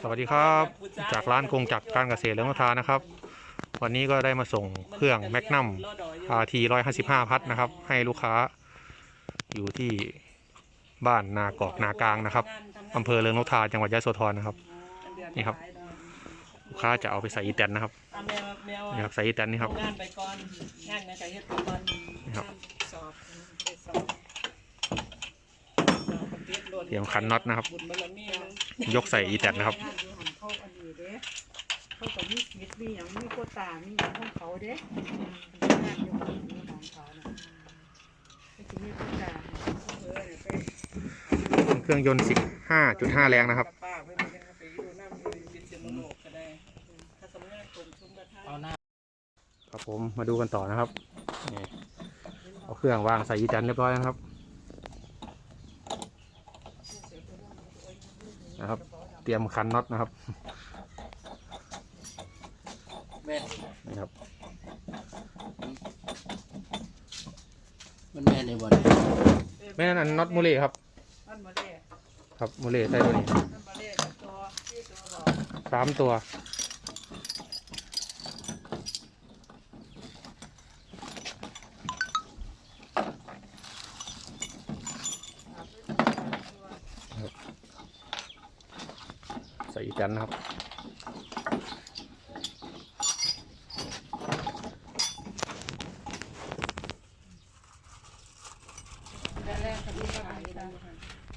สวัสดีครับ จากร้านกงจักรการเกษตรเลี้ยงนกทานะครับ วันนี้ก็ได้มาส่งเครื่องแมกนัม RT 155 พัดนะครับ ให้ลูกค้าอยู่ที่บ้านนากอกนากลางนะครับอำเภอเรืองนกทาจังหวัดยะโสธรนะครับ นี่ครับ ลูกค้าจะเอาไปใส่อีแตนนะครับนี่ครับใส่อีแตนนี่ครับนี่ครับสอบไปสอบสอบปฏิบัติโหลดเตรียมขันน็อตนะครับ ยกใส่อีแตนนะครับ เขาอันนี้เด้เขาก็มีชีวิตมีหยังมีโคตามีหยังของเขาเด้งานอยู่หันอยู่ของเขาน่ะเขาจะมีโคตาเออเนี่ยไปเครื่องยนต์ 15.5 แรงนะครับ ป้าเพิ่นไปไปอยู่น้ำอยู่วิศนุโลกก็ได้ ถ้าสำนักกรมชุมกระทาน ครับผมมาดูกันต่อนะครับนี่เอาเครื่องวางใส่อีแตนเรียบร้อยแล้วนะครับ นะครับ เตรียมคันน็อตนะครับแม่นี่ครับ มันแม่ในวันแม่นั่นน็อตมูเล่ครับมันมาเล่ครับมูเล่ใส่ตัวนี้มันมาเล่กับตัวที่ตัวบอกสามตัว ส่อีแตนครับแม่แรกกับพี่ขายกัน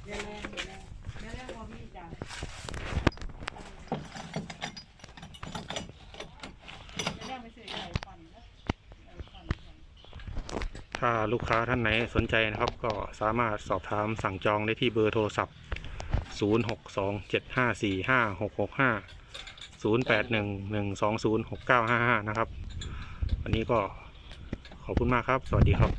แม่แรกแม่แรกแม่แรกพอมีจ้ะแม่แรกไม่ซื้อใหญ่ฟันนะใหญ่ฟันถ้าลูกค้าท่านไหนสนใจนะครับ ก็สามารถสอบถามสั่งจองได้ที่เบอร์โทรศัพท์ 0 6 2 7 5 4 5 6 6 5 0 8 1 1 2 0 6 9 5 5นะครับ วันนี้ก็ขอบคุณมากครับ สวัสดีครับ